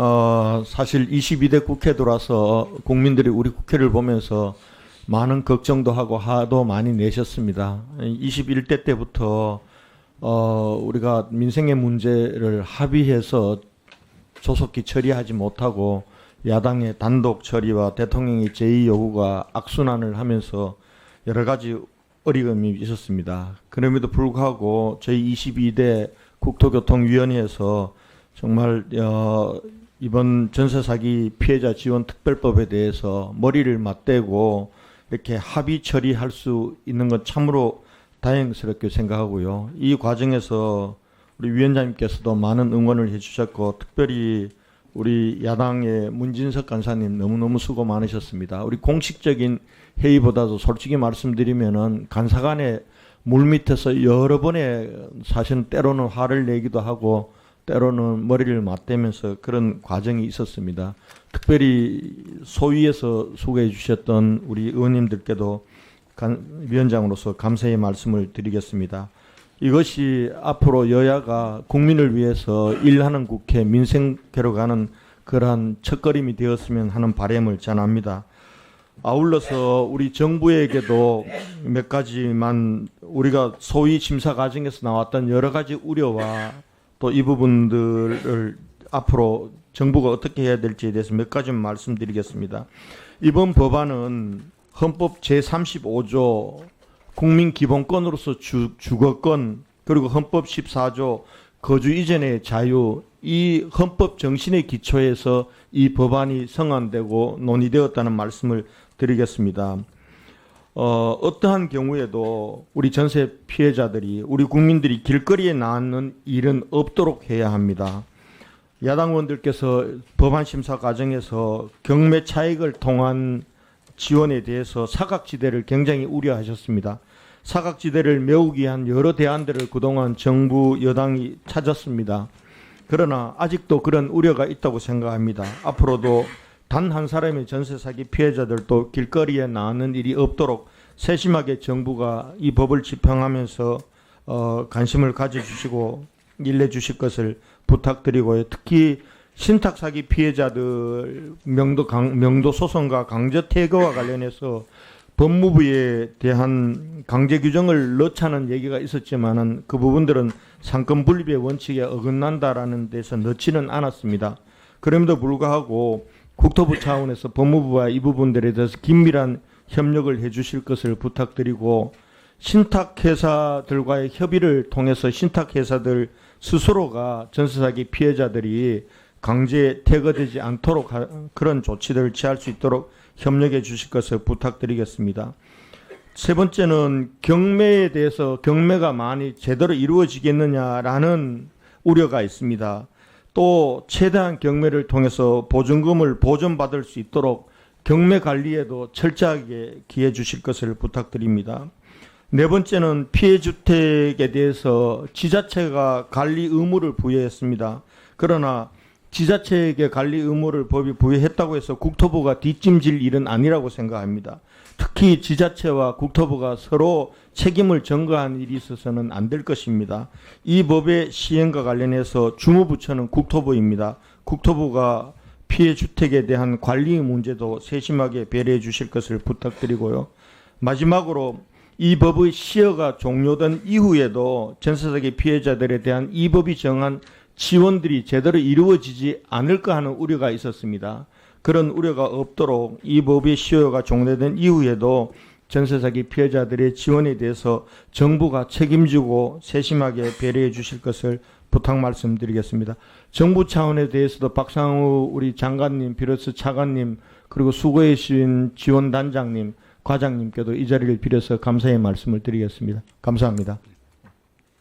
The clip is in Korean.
어, 사실 22대 국회 들어와서 국민들이 우리 국회를 보면서 많은 걱정도 하고 화도 많이 내셨습니다. 21대 때부터 어, 우리가 민생의 문제를 합의해서 조속히 처리하지 못하고 야당의 단독 처리와 대통령의 제의 요구가 악순환을 하면서 여러 가지 어려움이 있었습니다. 그럼에도 불구하고 저희 22대 국토교통위원회에서 정말 어, 이번 전세 사기 피해자 지원 특별법에 대해서 머리를 맞대고 이렇게 합의 처리할 수 있는 건 참으로 다행스럽게 생각하고요. 이 과정에서 우리 위원장님께서도 많은 응원을 해주셨고 특별히 우리 야당의 문진석 간사님 너무너무 수고 많으셨습니다. 우리 공식적인 회의보다도 솔직히 말씀드리면은 간사간에 물 밑에서 여러 번의 사실은 때로는 화를 내기도 하고 때로는 머리를 맞대면서 그런 과정이 있었습니다. 특별히 소위에서 소개해 주셨던 우리 의원님들께도 간- 위원장으로서 감사의 말씀을 드리겠습니다. 이것이 앞으로 여야가 국민을 위해서 일하는 국회 민생계로 가는 그러한 첫걸음이 되었으면 하는 바람을 전합니다. 아울러서 우리 정부에게도 몇 가지만 우리가 소위 심사 과정에서 나왔던 여러 가지 우려와 또 이 부분들을 앞으로 정부가 어떻게 해야 될지에 대해서 몇 가지만 말씀드리겠습니다. 이번 법안은 헌법 제35조 국민 기본권으로서 주, 주거권 그리고 헌법 14조 거주 이전의 자유 이 헌법 정신의 기초에서 이 법안이 성안되고 논의되었다는 말씀을 드리겠습니다. 어, 어떠한 경우에도 우리 전세 피해자들이 우리 국민들이 길거리에 나앉는 일은 없도록 해야 합니다. 야당 의원들께서 법안 심사 과정에서 경매 차익을 통한 지원에 대해서 사각지대를 굉장히 우려하셨습니다. 사각지대를 메우기 위한 여러 대안들을 그동안 정부 여당이 찾았습니다. 그러나 아직도 그런 우려가 있다고 생각합니다. 앞으로도 단 한 사람의 전세 사기 피해자들도 길거리에 나오는 일이 없도록 세심하게 정부가 이 법을 집행하면서 어, 관심을 가져주시고 일내 주실 것을 부탁드리고요. 특히 신탁 사기 피해자들 명도 강, 명도 소송과 강제 퇴거와 관련해서 법무부에 대한 강제 규정을 넣자는 얘기가 있었지만은 그 부분들은 상권 분립의 원칙에 어긋난다라는 데서 넣지는 않았습니다. 그럼에도 불구하고 국토부 차원에서 법무부와 이 부분들에 대해서 긴밀한 협력을 해 주실 것을 부탁드리고 신탁 회사들과의 협의를 통해서 신탁 회사들 스스로가 전세 사기 피해자들이 강제 퇴거되지 않도록 하- 그런 조치들을 취할 수 있도록 협력해 주실 것을 부탁드리겠습니다. 세 번째는 경매에 대해서 경매가 많이 제대로 이루어지겠느냐라는 우려가 있습니다. 또 최대한 경매를 통해서 보증금을 보전받을 수 있도록 경매 관리에도 철저하게 기해 주실 것을 부탁드립니다. 네 번째는 피해 주택에 대해서 지자체가 관리 의무를 부여했습니다. 그러나 지자체에게 관리 의무를 법이 부여했다고 해서 국토부가 뒷짐질 일은 아니라고 생각합니다. 특히 지자체와 국토부가 서로 책임을 전가한 일이 있어서는 안 될 것입니다. 이 법의 시행과 관련해서 주무부처는 국토부입니다. 국토부가 피해 주택에 대한 관리 문제도 세심하게 배려해 주실 것을 부탁드리고요. 마지막으로 이 법의 시효가 종료된 이후에도 전세사기 피해자들에 대한 이 법이 정한 지원들이 제대로 이루어지지 않을까 하는 우려가 있었습니다. 그런 우려가 없도록 이 법의 시효가 종료된 이후에도 전세사기 피해자들의 지원에 대해서 정부가 책임지고 세심하게 배려해 주실 것을 부탁 말씀드리겠습니다. 정부 차원에 대해서도 박상우 우리 장관님 비로소 차관님 그리고 수고해 주신 지원단장님 과장님께도 이 자리를 빌어서 감사의 말씀을 드리겠습니다. 감사합니다.